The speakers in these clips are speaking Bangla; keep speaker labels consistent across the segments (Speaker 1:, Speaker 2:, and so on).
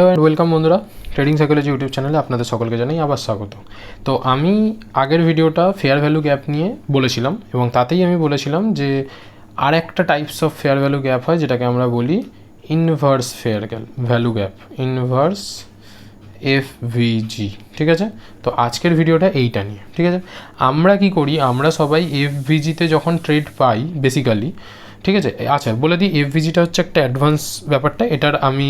Speaker 1: হ্যালো ওয়েলকাম বন্ধুরা। ট্রেডিং সাইকোলজি ইউটিউব চ্যানেলে আপনাদের সকলকে জানাই আবার স্বাগত। তো আমি আগের ভিডিওটা ফেয়ার ভ্যালু গ্যাপ নিয়ে বলেছিলাম এবং তাতেই আমি বলেছিলাম যে আর একটা types of fair value gap হয় যেটাকে আমরা বলি inverse fair value gap inverse F V G ঠিক আছে? তো আজকের ভিডিওটা এইটা নিয়ে, ঠিক আছে? আমরা কি করি, আমরা সবাই এফ ভিজিতে যখন ট্রেড পাই বেসিক্যালি ঠিক আছে? আচ্ছা বলে দিই এফ ভিজিটা হচ্ছে একটা অ্যাডভান্স ব্যাপারটা। এটার আমি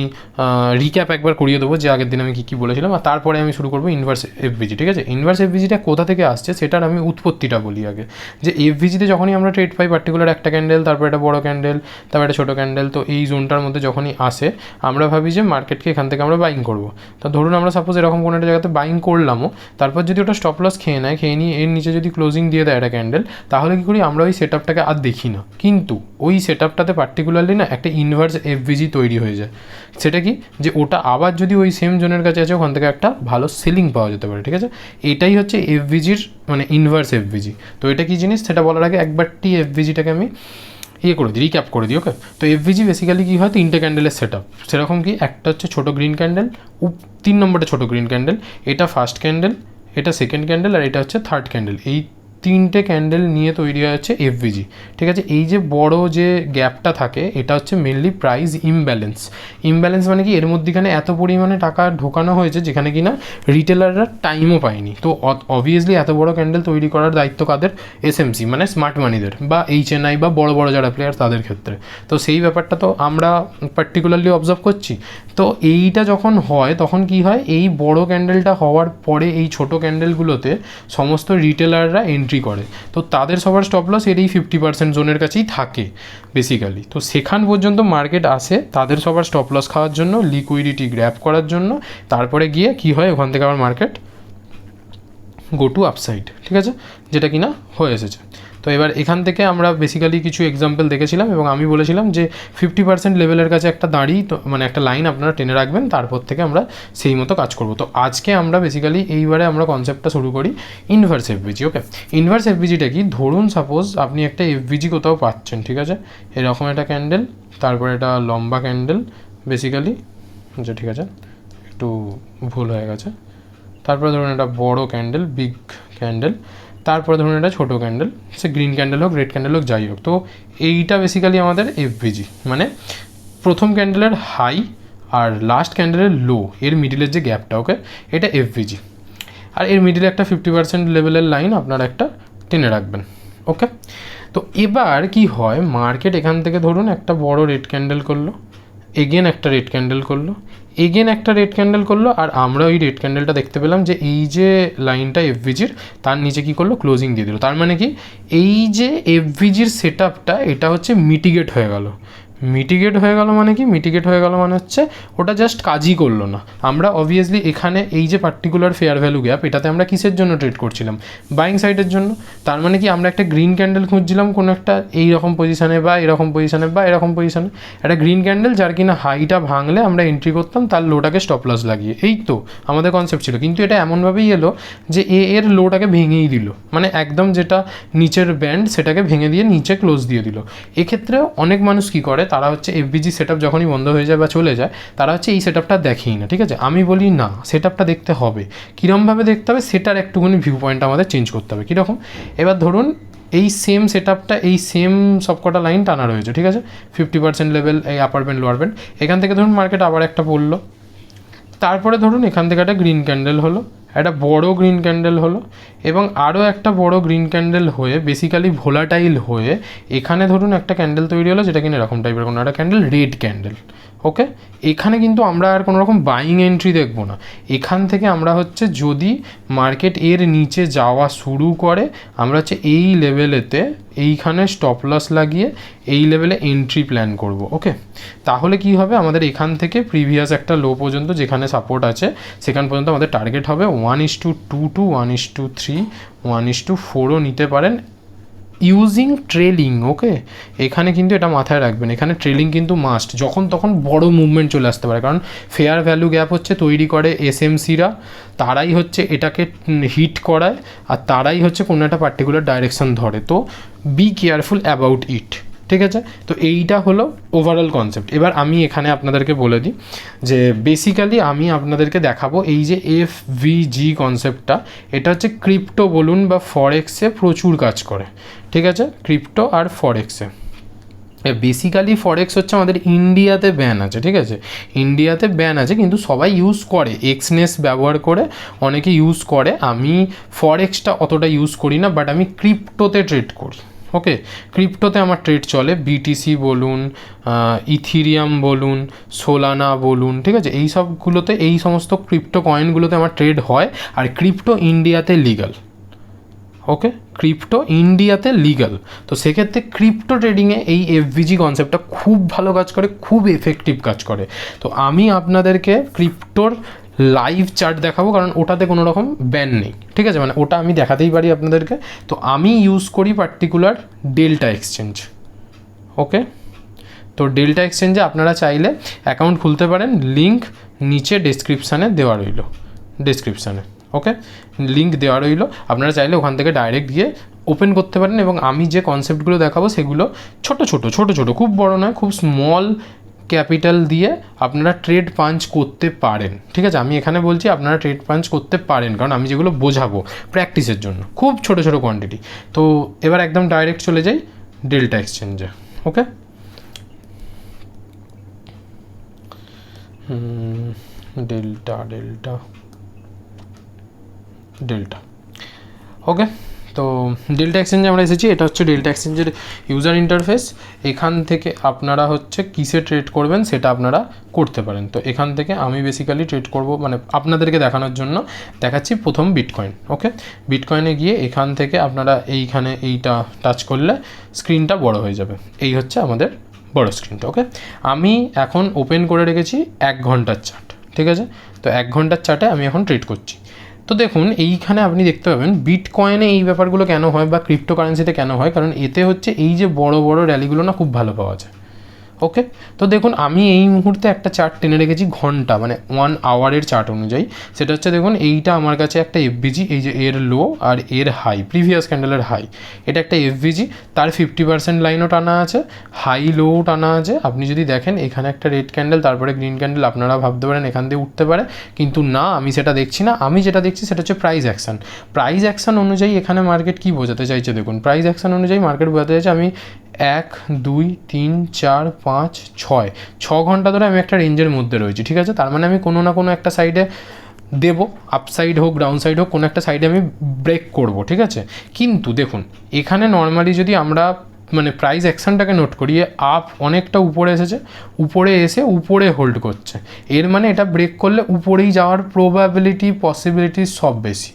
Speaker 1: রিক্যাপ একবার করিয়ে দেবো যে আগের দিন আমি কী কী বলেছিলাম, আর তারপরে আমি শুরু করব ইনভার্স এফ ভিজি ঠিক আছে? ইনভার্স এফ ভিজিটা কোথা থেকে আসছে সেটার আমি উৎপত্তিটা বলি আগে। যে এফ ভিজিতে যখনই আমরা ট্রেড পাই পার্টিকুলার একটা ক্যান্ডেল তারপর একটা বড় ক্যান্ডেল তারপর একটা ছোটো ক্যান্ডেল তো এই জোনটার মধ্যে যখনই আসে, আমরা ভাবি যে মার্কেটকে এখান থেকে আমরা বাইং করব। তো ধরুন আমরা সাপোজ এরকম কোনো একটা জায়গাতে বাইং করলামও, তারপর যদি ওটা স্টপ লস খেয়ে নেয়, খেয়ে নিয়ে এর নিচে যদি ক্লোজিং দিয়ে দেয় একটা ক্যান্ডেল তাহলে কী করি? আমরা ওই সেট আপটাকে আর দেখি না। কিন্তু ওই সেট আপটাতে পার্টিকুলারলি না একটা ইনভার্স এফভিজি তৈরি হয়ে যায়। সেটা কি? যে ওটা আবার যদি ওই সেম জোনের কাছে আছে, ওখান থেকে একটা ভালো সেলিং পাওয়া যেতে পারে, ঠিক আছে? এটাই হচ্ছে এফভিজির মানে ইনভার্স এফভিজি তো এটা কি জিনিস? সেটা বলার আগে একবারটি এফভিজিটাকে আমি ইয়ে করে দিই রিক্যাপ করে দিই ওকে তো এফভিজি বেসিক্যালি কী হয়? তিনটে ক্যান্ডেলের সেট আপ সেরকম কি? একটা হচ্ছে ছোটো গ্রিন ক্যান্ডেল তিন নম্বরটা ছোটো গ্রিন ক্যান্ডেল এটা ফার্স্ট ক্যান্ডেল এটা সেকেন্ড ক্যান্ডেল আর এটা হচ্ছে থার্ড ক্যান্ডেল এই তিনটে ক্যান্ডেল নিয়ে তৈরি হচ্ছে এফভিজি ঠিক আছে? এই যে বড় যে গ্যাপটা থাকে, এটা হচ্ছে মেনলি প্রাইস ইমব্যালেন্স ইমব্যালেন্স মানে কি? এর মধ্যেখানে এত পরিমাণে টাকা ঢোকানো হয়েছে যেখানে কিনা রিটেলাররা টাইমও পায়নি। তো অবভিয়াসলি এত বড় ক্যান্ডেল তৈরি করার দায়িত্ব কাদের? এসএমসি মানে স্মার্ট মানিদের বা এইচ এন বা বড় বড় যারা প্লেয়ার তাদের ক্ষেত্রে। তো সেই ব্যাপারটা তো আমরা পার্টিকুলারলি অবজার্ভ করছি। তো এইটা যখন হয়, তখন কি হয়? এই বড় ক্যান্ডেলটা হওয়ার পরে এই ছোট ক্যান্ডেলগুলোতে সমস্ত রিটেলাররা এন্ট্রি করে। তো তাদের সবার স্টপ লস এর এই ফিফটি পার্সেন্ট জোনের কাছেই থাকে বেসিক্যালি তো সেখান পর্যন্ত মার্কেট আসে তাদের সবার স্টপ লস খাওয়ার জন্য লিকুইডিটি গ্র্যাপ করার জন্য। তারপরে গিয়ে কি হয়, ওখান থেকে আবার মার্কেট গো টু আপসাইড ঠিক আছে? যেটা কিনা হয়ে এসেছে। তো এবার এখান থেকে আমরা বেসিক্যালি কিছু এক্সাম্পল দেখেছিলাম এবং আমি বলেছিলাম যে ফিফটি পার্সেন্ট লেভেলের কাছে একটা দাঁড়িয়ে তো মানে একটা লাইন আপনারা টেনে রাখবেন, তারপর থেকে আমরা সেই মতো কাজ করব। তো আজকে আমরা বেসিক্যালি এইবারে আমরা কনসেপ্টটা শুরু করি ইনভার্স এফবিজি ওকে ইনভার্স এফবিজিটা কি? ধরুন সাপোজ আপনি একটা এফবিজি কোথাও পাচ্ছেন, ঠিক আছে? এরকম একটা ক্যান্ডেল তারপরে এটা লম্বা ক্যান্ডেল বেসিক্যালি আচ্ছা ঠিক আছে? একটু ভুল হয়ে গেছে। তারপরে ধরুন একটা বড় ক্যান্ডেল বিগ ক্যান্ডেল তারপরে ধরুন এটা ছোটো ক্যান্ডেল সে গ্রিন ক্যান্ডেল হোক রেড ক্যান্ডেল হোক, যাই হোক। তো এইটা বেসিক্যালি আমাদের এফভিজি মানে প্রথম ক্যান্ডেলের হাই আর লাস্ট ক্যান্ডেলের লো এর মিডিলের যে গ্যাপটা ওকে এটা এফভিজি আর এর মিডিলে একটা ফিফটি পার্সেন্ট লেভেলের লাইন আপনারা একটা টেনে রাখবেন ওকে তো এবার কি হয় মার্কেট এখান থেকে ধরুন একটা বড় রেড ক্যান্ডেল করল এগেন একটা রেড ক্যান্ডেল করল এগেন একটা রেড ক্যান্ডেল করল, আর আমরা ওই রেড ক্যান্ডেলটা দেখতে পেলাম যে এই যে লাইনটা এফভিজির তার নিচে কি করল? ক্লোজিং দিয়ে দিল। তার মানে কি? এই যে এফভিজির সেট আপটা এটা হচ্ছে মিটিগেট হয়ে গেল। মিটিগেট হয়ে গেল মানে কি? মিটিগেট হয়ে গেল মানে হচ্ছে ওটা জাস্ট কাজই করল না। আমরা অবভিয়াসলি এখানে এই যে পার্টিকুলার ফেয়ার ভ্যালু গ্যাপ এটাতে আমরা কিসের জন্য ট্রেড করছিলাম? বাইং সাইডের জন্য। তার মানে কি? আমরা একটা গ্রিন ক্যান্ডেল খুঁজছিলাম কোনো একটা এই রকম পজিশানে বা এরকম পজিশানে বা এরকম পজিশানে একটা গ্রিন ক্যান্ডেল যার কিনা হাইটা ভাঙলে আমরা এন্ট্রি করতাম, তার লোটাকে স্টপ লস লাগিয়ে। এই তো আমাদের কনসেপ্ট ছিল। কিন্তু এটা এমনভাবেই এলো যে এ এর লোটাকে ভেঙেই দিল। মানে একদম যেটা নিচের ব্যান্ড সেটাকে ভেঙে দিয়ে নিচে ক্লোজ দিয়ে দিল। এক্ষেত্রে অনেক মানুষ কী করে? তারা হচ্ছে এফবিজি সেট আপ যখনই বন্ধ হয়ে যায় বা চলে যায়, তারা হচ্ছে এই সেট আপটা দেখেই না, ঠিক আছে? আমি বলি না সেট আপটা দেখতে হবে। কীরমভাবে দেখতে হবে, সেটার একটুখানি ভিউ পয়েন্ট আমাদের চেঞ্জ করতে হবে, কীরকম? এবার ধরুন, এই সেম সেট আপটা এই সেম সবকটা লাইন টানা রয়েছে, ঠিক আছে? ফিফটি পার্সেন্ট লেভেল এই আপার ব্যান্ড লোয়ার ব্যান্ড এখান থেকে ধরুন মার্কেট আবার একটা পড়ল। তারপরে ধরুন, এখান থেকে একটা গ্রিন ক্যান্ডেল হলো। একটা বড় গ্রিন ক্যান্ডেল হলো এবং আরও একটা বড় গ্রিন ক্যান্ডেল হয়ে বেসিক্যালি ভোলাটাইল হয়ে, এখানে ধরুন একটা ক্যান্ডেল তৈরি হলো যেটা কিনা এরকম টাইপের কোনো, একটা ক্যান্ডেল রেড ক্যান্ডেল ওকে এখানে কিন্তু আমরা আর কোনো রকম বাইং এন্ট্রি দেখব না। এখান থেকে আমরা হচ্ছে যদি মার্কেট এর নিচে যাওয়া শুরু করে, আমরা হচ্ছে এই লেভেলেতে এইখানে স্টপ লস লাগিয়ে এই লেভেলে এন্ট্রি প্ল্যান করব। ওকে তাহলে কি হবে? আমাদের এখান থেকে প্রিভিয়াস একটা লো পর্যন্ত যেখানে সাপোর্ট আছে, সেখান পর্যন্ত আমাদের টার্গেট হবে one is to two two one is to three one is to ফোরও নিতে পারেন। ইউজিং ট্রেলিং ওকে এখানে কিন্তু এটা মাথায় রাখবেন। এখানে ট্রেলিং কিন্তু মাস্ট যখন তখন বড় মুভমেন্ট চলে আসতে পারে। কারণ ফেয়ার ভ্যালু গ্যাপ হচ্ছে তৈরি করে এস এসএমসিরা তারাই হচ্ছে এটাকে হিট করায়, আর তারাই হচ্ছে কোনো একটা পার্টিকুলার ডাইরেকশন ধরে। তো বি কেয়ারফুল অ্যাবাউট ইট ঠিক আছে? তো এইটা হলো ওভারঅল কনসেপ্ট এবার আমি এখানে আপনাদেরকে বলে দিই যে বেসিক্যালি আমি আপনাদেরকে দেখাবো এই যে এফ ভি জি কনসেপ্টটা এটা হচ্ছে ক্রিপ্টো বলুন বা ফরেক্সে প্রচুর কাজ করে। ঠিক আছে? ক্রিপ্টো আর ফরেক্সে বেসিক্যালি ফরেক্স হচ্ছে আমাদের ইন্ডিয়াতে ব্যান আছে, ঠিক আছে? ইন্ডিয়াতে ব্যান আছে, কিন্তু সবাই ইউজ করে। এক্সনেস ব্যবহার করে, অনেকে ইউজ করে। আমি ফরেক্সটা অতটা ইউজ করি না বাট আমি ক্রিপ্টোতে ট্রেড করি। ওকে ক্রিপ্টোতে আমার ট্রেড চলে বিটিসি বলুন ইথিরিয়াম বলুন সোলানা বলুন, ঠিক আছে? এই সবগুলোতে, এই সমস্ত ক্রিপ্টো কয়েনগুলোতে আমার ট্রেড হয়, আর ক্রিপ্টো ইন্ডিয়াতে লিগাল ওকে ক্রিপ্টো ইন্ডিয়াতে লিগাল তো সেক্ষেত্রে ক্রিপ্টো ট্রেডিংয়ে এই এফভিজি কনসেপ্টটা খুব ভালো কাজ করে, খুব এফেক্টিভ কাজ করে। তো আমি আপনাদেরকে ক্রিপ্টোর লাইভ চার্ট দেখাবো, কারণ ওটাতে কোনো রকম ব্যান নেই। ঠিক আছে? মানে ওটা আমি দেখাতেই পারি আপনাদেরকে। তো আমি ইউজ করি পার্টিকুলার ডেল্টা এক্সচেঞ্জ ওকে তো ডেল্টা এক্সচেঞ্জে আপনারা চাইলে অ্যাকাউন্ট খুলতে পারেন। লিঙ্ক নিচে ডেসক্রিপশানে দেওয়া রইল। ডেসক্রিপশানে ওকে লিঙ্ক দেওয়া রইল। আপনারা চাইলে ওখান থেকে ডাইরেক্ট গিয়ে ওপেন করতে পারেন এবং আমি যে কনসেপ্টগুলো দেখাবো, সেগুলো ছোট ছোট ছোট ছোট। খুব বড় নয়, খুব স্মল ক্যাপিটাল দিয়ে আপনারা ট্রেড পাঞ্চ করতে পারেন। ঠিক আছে? আমি এখানে বলছি আপনারা ট্রেড পাঞ্চ করতে পারেন, কারণ আমি যেগুলো বোঝাবো প্র্যাকটিসের জন্য। খুব ছোট ছোট কোয়ান্টিটি তো এবার একদম ডাইরেক্ট চলে যাই ডেল্টা এক্সচেঞ্জে okay Delta Delta Delta okay তো ডেল্টা এক্সচেঞ্জে আমরা এসেছি, এটা হচ্ছে ডেল্টা এক্সচেঞ্জের ইউজার ইন্টারফেস এখান থেকে আপনারা হচ্ছে কিসে ট্রেড করবেন সেটা আপনারা করতে পারেন। তো এখান থেকে আমি বেসিক্যালি ট্রেড করব মানে আপনাদেরকে দেখানোর জন্য দেখাচ্ছি প্রথম বিটকয়েন ওকে বিটকয়েনে গিয়ে এখান থেকে আপনারা এইখানে এইটা টাচ করলে স্ক্রিনটা বড় হয়ে যাবে। এই হচ্ছে আমাদের বড় স্ক্রিনটা ওকে আমি এখন ওপেন করে রেখেছি এক ঘণ্টার চার্ট ঠিক আছে? তো এক ঘণ্টার চার্টে আমি এখন ট্রেড করছি। তো দেখুন, এইখানে আপনি দেখতে পাবেন বিট কয়েনে এই ব্যাপারগুলো কেন হয় বা ক্রিপ্টোকারেন্সিতে কেন হয়? কারণ এতে হচ্ছে এই যে বড় বড় র্যালিগুলো না খুব ভালো পাওয়া যায়। ওকে তো দেখুন, আমি এই মুহূর্তে একটা চার্ট টেনে রেখেছি ঘণ্টা মানে ওয়ান আওয়ারের চার্ট অনুযায়ী। সেটা হচ্ছে দেখুন, এইটা আমার কাছে একটা এফবিজি এই যে এর লো আর এর হাই প্রিভিয়াস ক্যান্ডেলের হাই এটা একটা এফবিজি তার ফিফটি পার্সেন্ট লাইনও টানা আছে হাই লোও টানা আছে। আপনি যদি দেখেন, এখানে একটা রেড ক্যান্ডেল তারপরে গ্রিন ক্যান্ডেল আপনারা ভাবতে পারেন, এখান দিয়ে উঠতে পারে। কিন্তু না, আমি সেটা দেখছি না। আমি যেটা দেখছি, সেটা হচ্ছে প্রাইস অ্যাকশন প্রাইস অ্যাকশন অনুযায়ী এখানে মার্কেট কী বোঝাতে চাইছে দেখুন প্রাইস অ্যাকশন অনুযায়ী মার্কেট বোঝাতে চাইছে, আমি এক, দুই, তিন, চার, পাঁচ, ছয়। ছ ঘণ্টা ধরে আমি একটা রেঞ্জের মধ্যে রয়েছি, ঠিক আছে? তার মানে আমি কোনো না কোনো একটা সাইডে দেবো আপসাইড হোক ডাউন সাইড হোক, কোনো একটা সাইডে আমি ব্রেক করব, ঠিক আছে? কিন্তু দেখুন, এখানে নর্মালি যদি আমরা মানে প্রাইস অ্যাকশনটাকে নোট করি আপ অনেকটা উপরে এসেছে, উপরে এসে উপরে হোল্ড করছে। এর মানে এটা ব্রেক করলে উপরেই যাওয়ার প্রবাবিলিটি পসিবিলিটি সব বেশি,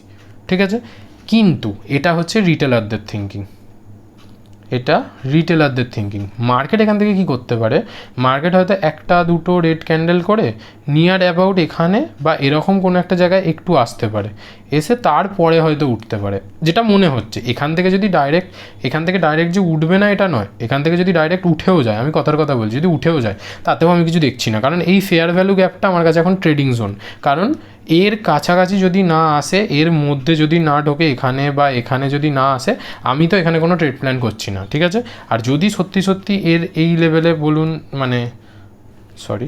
Speaker 1: ঠিক আছে? কিন্তু এটা হচ্ছে রিটেলারদের থিঙ্কিং এটা রিটেলারদের থিঙ্কিং মার্কেট এখান থেকে কি করতে পারে? মার্কেট হয়তো একটা, দুটো রেড ক্যান্ডেল করে নিয়ার অ্যাবাউট এখানে বা এরকম কোনো একটা জায়গায় একটু আসতে পারে। এসে তারপরে হয়তো উঠতে পারে। যেটা মনে হচ্ছে, এখান থেকে যদি ডাইরেক্ট এখান থেকে ডাইরেক্ট যে উঠবে না এটা নয়, এখান থেকে যদি ডাইরেক্ট উঠেও যায়, আমি কথার কথা বলছি, যদি উঠেও যায়, তাতেও আমি কিছু দেখছি না। কারণ এই ফেয়ার ভ্যালু গ্যাপটা আমার কাছে এখন ট্রেডিং জোন কারণ এর কাছাকাছি যদি না আসে, এর মধ্যে যদি না ঢোকে এখানে বা এখানে যদি না আসে, আমি তো এখানে কোনো ট্রেড প্ল্যান করছি না, ঠিক আছে? আর যদি সত্যি সত্যি এর এই লেভেলে বলুন মানে সরি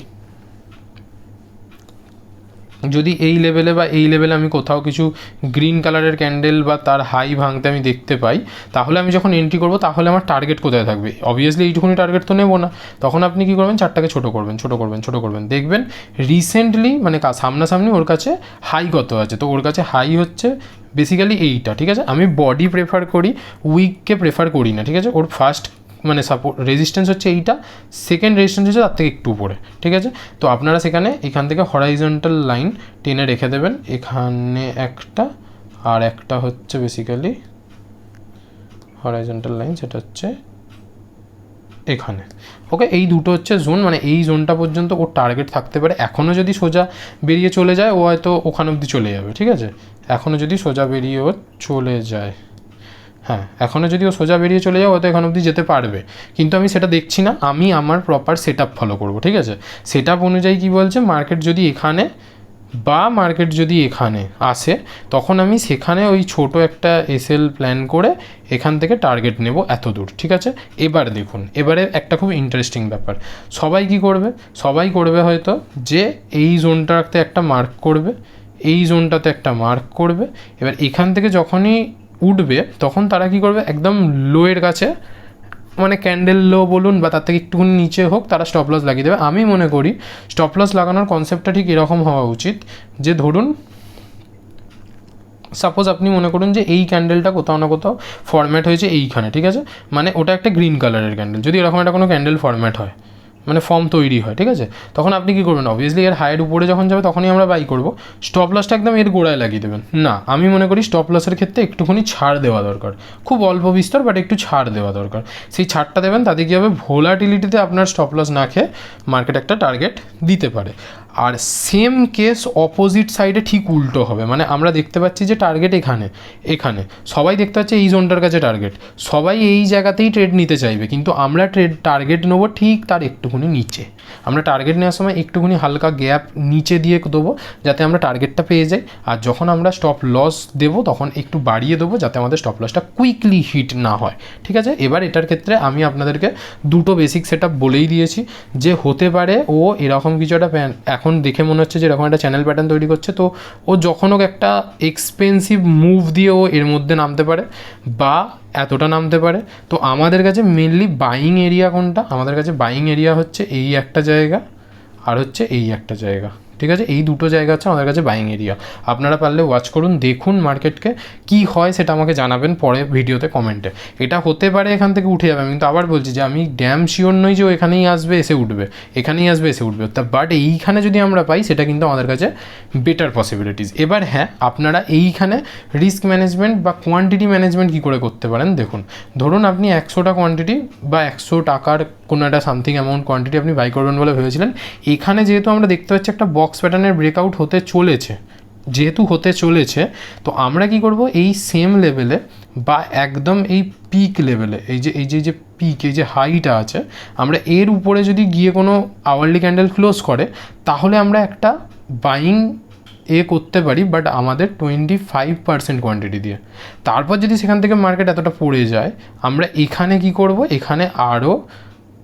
Speaker 1: যদি এই লেভেলে বা এই লেভেলে আমি কোথাও কিছু গ্রিন কালারের ক্যান্ডেল বা তার হাই ভাঙতে আমি দেখতে পাই, তাহলে আমি যখন এন্ট্রি করব, তাহলে আমার টার্গেট কোথায় থাকবে? অবভিয়াসলি এইটুকুনি টার্গেট তো নেব না। তখন আপনি কী করবেন? চারটাকে ছোটো করবেন ছোটো করবেন ছোটো করবেন। দেখবেন রিসেন্টলি মানে সামনাসামনি ওর কাছে হাই কত আছে? তো ওর কাছে হাই হচ্ছে বেসিক্যালি এইটা, ঠিক আছে? আমি বডি প্রেফার করি উইককে প্রেফার করি না, ঠিক আছে? ওর ফার্স্ট মানে সাপোর্ট রেজিস্ট্যান্স হচ্ছে এইটা সেকেন্ড রেজিস্ট্যান্স হচ্ছে তার থেকে একটু উপরে, ঠিক আছে? তো আপনারা সেখানে, এখান থেকে হরাইজন্টাল লাইন টেনে রেখে দেবেন, এখানে একটা, আর একটা হচ্ছে বেসিক্যালি হরাইজন্টাল লাইন সেটা হচ্ছে এখানে। ওকে এই দুটো হচ্ছে জোন মানে এই জোনটা পর্যন্ত ওর টার্গেট থাকতে পারে। এখনও যদি সোজা বেরিয়ে চলে যায়, ও হয়তো ওখান অবধি চলে যাবে, ঠিক আছে? এখনও যদি সোজা বেরিয়ে ও চলে যায় হ্যাঁ এখনও যদি ও সোজা বেরিয়ে চলে যাও হয়তো এখন অবধি যেতে পারবে। কিন্তু আমি সেটা দেখছি না, আমি আমার প্রপার সেট আপ ফলো করব, ঠিক আছে? সেট আপ অনুযায়ী কী বলছে? মার্কেট যদি এখানে বা মার্কেট যদি এখানে আসে, তখন আমি সেখানে ওই ছোট একটা এসএল প্ল্যান করে এখান থেকে টার্গেট নেব এত দূর, ঠিক আছে? এবার দেখুন, এবারে একটা খুব ইন্টারেস্টিং ব্যাপার। সবাই কি করবে? সবাই করবে হয়তো যে এই জোনটাতে একটা মার্ক করবে, এই জোনটাতে একটা মার্ক করবে। এবার এখান থেকে যখনই উঠবে, তখন তারা কি করবে? একদম লোয়ের কাছে মানে ক্যান্ডেল লো বলুন বা তার থেকে একটুখানি নিচে হোক, তারা স্টপ লস লাগিয়ে দেবে। আমি মনে করি স্টপ লস লাগানোর কনসেপ্টটা ঠিক এরকম হওয়া উচিত যে, ধরুন সাপোজ আপনি মনে করুন যে, এই ক্যান্ডেলটা কোথাও না কোথাও ফরম্যাট হয়েছে এইখানে, ঠিক আছে? মানে ওটা একটা গ্রিন কালারের ক্যান্ডেল যদি এরকম একটা কোনো ক্যান্ডেল ফরম্যাট হয়। মানে ফর্ম তৈরি হয়, ঠিক আছে? তখন আপনি কী করবেন? অবভিয়াসলি এর হাইয়ের উপরে যখন যাবে তখনই আমরা বাই করব। স্টপ লসটা একদম এর গোড়ায় লাগিয়ে দেবেন। না, আমি মনে করি স্টপ লসের ক্ষেত্রে একটুখানি ছাড় দেওয়া দরকার। খুব অল্প বিস্তর বাট একটু ছাড় দেওয়া দরকার। সেই ছাড়টা দেবেন, তাতে কী হবে? ভোলাটিলিটিতে আপনার স্টপ লস না খেয়ে মার্কেট একটা টার্গেট দিতে পারে। আর সেম কেস অপোজিট সাইডে ঠিক উল্টো হবে। মানে আমরা দেখতে পাচ্ছি যে টার্গেট এখানে এখানে। সবাই দেখতে পাচ্ছে এই জোনটার কাছে টার্গেট সবাই এই জায়গাতেই ট্রেড নিতে চাইবে, কিন্তু আমরা ট্রেড টার্গেট নেব ঠিক তার একটুখানি নিচে। আমরা টার্গেট নেওয়ার সময় একটুখানি হালকা গ্যাপ নিচে দিয়ে দেবো, যাতে আমরা টার্গেটটা পেয়ে যাই। আর যখন আমরা স্টপ লস দেবো, তখন একটু বাড়িয়ে দেবো, যাতে আমাদের স্টপ লসটা কুইকলি হিট না হয়। ঠিক আছে? এবার এটার ক্ষেত্রে আমি আপনাদেরকে দুটো বেসিক সেট বলেই দিয়েছি, যে হতে পারে ও এরকম কিছু একটা এখন দেখে মনে হচ্ছে যে এরকম একটা চ্যানেল প্যাটার্ন তৈরি করছে, তো ও যখন হোক একটা এক্সপেন্সিভ মুভ দিয়ে ও এর মধ্যে নামতে পারে, বা এতটা নামতে পারে। তো আমাদের কাছে মেনলি বাইং এরিয়া কোনটা? আমাদের কাছে বাইং এরিয়া হচ্ছে এই একটা জায়গা আর হচ্ছে এই একটা জায়গা। ঠিক আছে? এই দুটো জায়গা হচ্ছে আমাদের কাছে বাইং এরিয়া আপনারা পারলে ওয়াচ করুন, দেখুন মার্কেটকে কি হয় সেটা আমাকে জানাবেন পরে ভিডিওতে কমেন্টে এটা হতে পারে এখান থেকে উঠে যাবে। আমি কিন্তু আবার বলছি যে, আমি ড্যাম শিওর নই যে ও এখানেই আসবে, এসে উঠবে। এখানেই আসবে, এসে উঠবে। তা বাট এইখানে যদি আমরা পাই, সেটা কিন্তু আমাদের কাছে বেটার পসিবিলিটিস এবার হ্যাঁ আপনারা এইখানে রিস্ক ম্যানেজমেন্ট বা কোয়ান্টিটি ম্যানেজমেন্ট কী করে করতে পারেন, দেখুন। ধরুন আপনি একশোটা কোয়ান্টিটি বা একশো টাকার কোনো একটা সামথিং অ্যামাউন্ট কোয়ান্টিটি আপনি বাই করবেন বলে ভেবেছিলেন। এখানে যেহেতু আমরা দেখতে পাচ্ছি একটা বক্স প্যাটার্নের ব্রেকআউট হতে চলেছে, যেহেতু হতে চলেছে, তো আমরা কি করব এই সেম লেভেলে বা একদম এই পিক লেভেলে এই যে এই যে যে পিক এই যে হাইটা আছে, আমরা এর উপরে যদি গিয়ে কোনো আওয়ারলি ক্যান্ডেল ক্লোজ করে, তাহলে আমরা একটা বাইং এ করতে পারি বাট আমাদের টোয়েন্টি ফাইভ পার্সেন্ট কোয়ান্টিটি দিয়ে। তারপর যদি সেখান থেকে মার্কেট এতটা পড়ে যায়, আমরা এখানে কি করব? এখানে আরও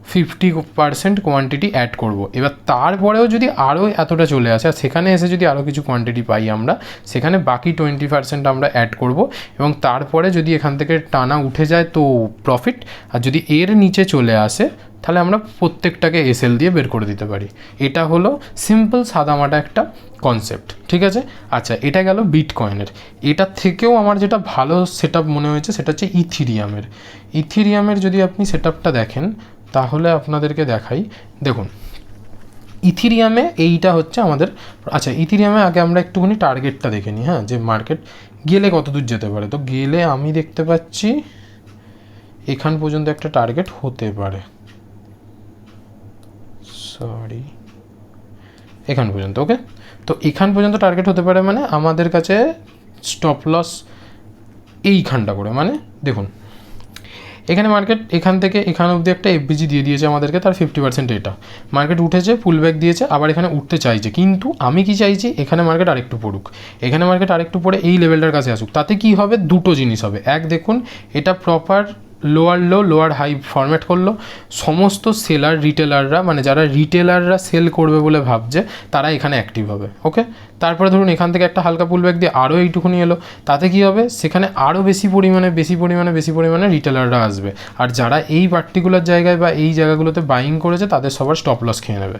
Speaker 1: ফিফটি পার্সেন্ট কোয়ান্টিটি অ্যাড করব। এবার তারপরেও যদি আরও এতটা চলে আসে, আর সেখানে এসে যদি আরও কিছু কোয়ান্টিটি পাই আমরা, সেখানে বাকি টোয়েন্টি পার্সেন্ট আমরা অ্যাড করব এবং তারপরে যদি এখান থেকে টানা উঠে যায় তো প্রফিট আর যদি এর নিচে চলে আসে, তাহলে আমরা প্রত্যেকটাকে এসএল দিয়ে বের করে দিতে পারি। এটা হলো সিম্পল সাদামাটা একটা কনসেপ্ট ঠিক আছে? আচ্ছা এটা গেল বিট কয়েনের এটার থেকেও আমার যেটা ভালো সেট মনে হয়েছে, সেটা হচ্ছে ইথিরিয়ামের ইথিরিয়ামের যদি আপনি সেট দেখেন তাহলে আপনাদেরকে দেখাই। দেখুন, ইথিরিয়ামে এইটা হচ্ছে আমাদের আচ্ছা ইথিরিয়ামে আগে আমরা একটুখানি টার্গেটটা দেখে নিই হ্যাঁ যে মার্কেট গেলে কত দূর যেতে পারে? তো গেলে আমি দেখতে পাচ্ছি এখান পর্যন্ত একটা টার্গেট হতে পারে। সরি, এখান পর্যন্ত, ওকে? তো এখান পর্যন্ত টার্গেট হতে পারে মানে আমাদের কাছে স্টপ লস এইখানটা করে মানে দেখুন এখানে মার্কেট এখান থেকে এখান অবধি একটা এফবিজি দিয়ে দিয়েছে আমাদেরকে, তার ফিফটি পার্সেন্ট এটা মার্কেট উঠেছে পুল ব্যাক দিয়েছে, আবার এখানে উঠতে চাইছে। কিন্তু আমি কি চাইছি? এখানে মার্কেট আরেকটু পড়ুক। এখানে মার্কেট আরেকটু পড়ে এই লেভেলটার কাছে আসুক। তাতে কি হবে? দুটো জিনিস হবে। এক, দেখুন, এটা proper lower low lower high format করল। সমস্ত সেলার রিটেলাররা মানে যারা রিটেলাররা সেল করবে বলে ভাবছে, তারা এখানে অ্যাক্টিভ হবে ওকে তারপরে ধরুন এখান থেকে একটা হালকা পুলব্যাক দিয়ে আরও এইটুকুনি এলো। তাতে কি হবে? সেখানে আরও বেশি পরিমাণে বেশি পরিমাণে বেশি পরিমাণে রিটেলাররা আসবে। আর যারা এই পার্টিকুলার জায়গায় বা এই জায়গাগুলোতে বাইং করেছে, তাদের সবার স্টপ লস খেয়ে নেবে।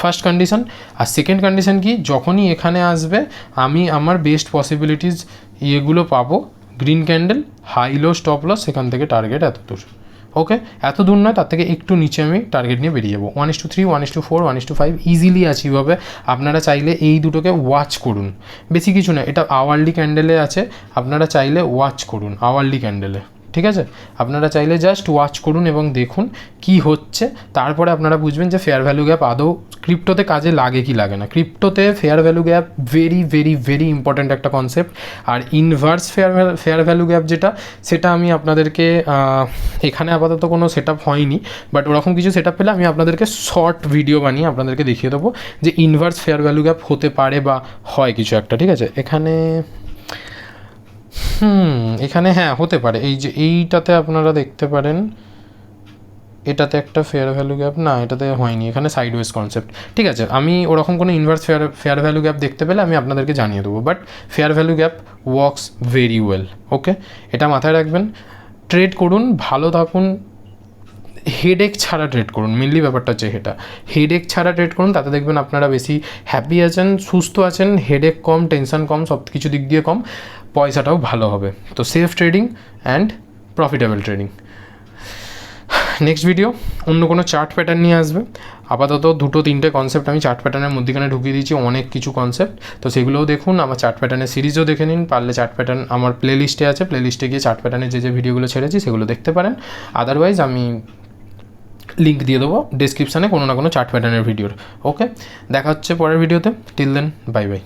Speaker 1: ফার্স্ট কন্ডিশন আর সেকেন্ড কন্ডিশন কি? যখনই এখানে আসবে, আমি আমার বেস্ট পসিবিলিটিস ইয়েগুলো পাবো green candle high low stop loss সেখান থেকে টার্গেট এত দূর। ওকে এত দূর নয়, তার থেকে একটু নিচে আমি টার্গেট নিয়ে বেরিয়ে যাব। One is to three one is to four one is to five easily achieve হবে। আপনারা চাইলে এই দুটোকে ওয়াচ করুন। বেশি কিছু না, এটা আওয়ারলি ক্যান্ডেলে আছে, আপনারা চাইলে ওয়াচ করুন আওয়ারলি ক্যান্ডেলে ঠিক আছে? আপনারা চাইলে জাস্ট ওয়াচ করুন এবং দেখুন কি হচ্ছে। তারপরে আপনারা বুঝবেন যে ফেয়ার ভ্যালু গ্যাপ আদৌ ক্রিপ্টোতে কাজে লাগে কি লাগে না। ক্রিপ্টোতে fair value gap very very very important একটা কনসেপ্ট আর inverse fair fair value gap যেটা, সেটা আমি আপনাদেরকে এখানে আপাতত কোনো সেট আপ হয়নি। বাট ওরকম কিছু সেট আপ পেলে আমি আপনাদেরকে শর্ট ভিডিও বানিয়ে আপনাদেরকে দেখিয়ে দেবো যে ইনভার্স ফেয়ার ভ্যালু গ্যাপ হতে পারে বা হয় কিছু একটা। ঠিক আছে? এখানে হুম, এখানে হ্যাঁ হতে পারে। এই যে এইটাতে আপনারা দেখতে পারেন, এটাতে একটা ফেয়ার ভ্যালু গ্যাপ না, এটাতে হয়নি, এখানে সাইড সাইডওয়েজ কনসেপ্ট ঠিক আছে, আমি ওরকম কোনো inverse fair fair value gap দেখতে পেলে আমি আপনাদেরকে জানিয়ে দেবো। But fair value gap works very well okay এটা মাথায় রাখবেন। ট্রেড করুন, ভালো থাকুন হেডেক ছাড়া ট্রেড করুন মেনলি ব্যাপারটা হচ্ছে এটা। হেডেক ছাড়া ট্রেড করুন, তাতে দেখবেন আপনারা বেশি হ্যাপি আছেন, সুস্থ আছেন হেডেক কম টেনশন কম সব কিছু দিক দিয়ে কম, পয়সাটাও ভালো হবে। তো safe trading and profitable trading next video অন্য কোনো চার্ট প্যাটার্ন নিয়ে আসবে। আপাতত দুটো তিনটে কনসেপ্ট আমি চার্ট প্যাটার্নের মধ্যেখানে ঢুকিয়ে দিয়েছি, অনেক কিছু কনসেপ্ট তো সেগুলোও দেখুন, আমার চার্ট প্যাটার্নের সিরিজও দেখে নিন, পারলে চার্ট প্যাটার্ন আমার প্লে লিস্টে আছে প্লে লিস্টে গিয়ে চার্ট প্যাটার্নের যে যে ভিডিওগুলো ছেড়েছি, সেগুলো দেখতে পারেন। আদারওয়াইজ আমি লিঙ্ক দিয়ে দেবো ডিসক্রিপশানে কোনো না কোনো চার্ট প্যাটার্নের ভিডিওর ওকে দেখা হচ্ছে পরের ভিডিওতে টিল দেন বাই বাই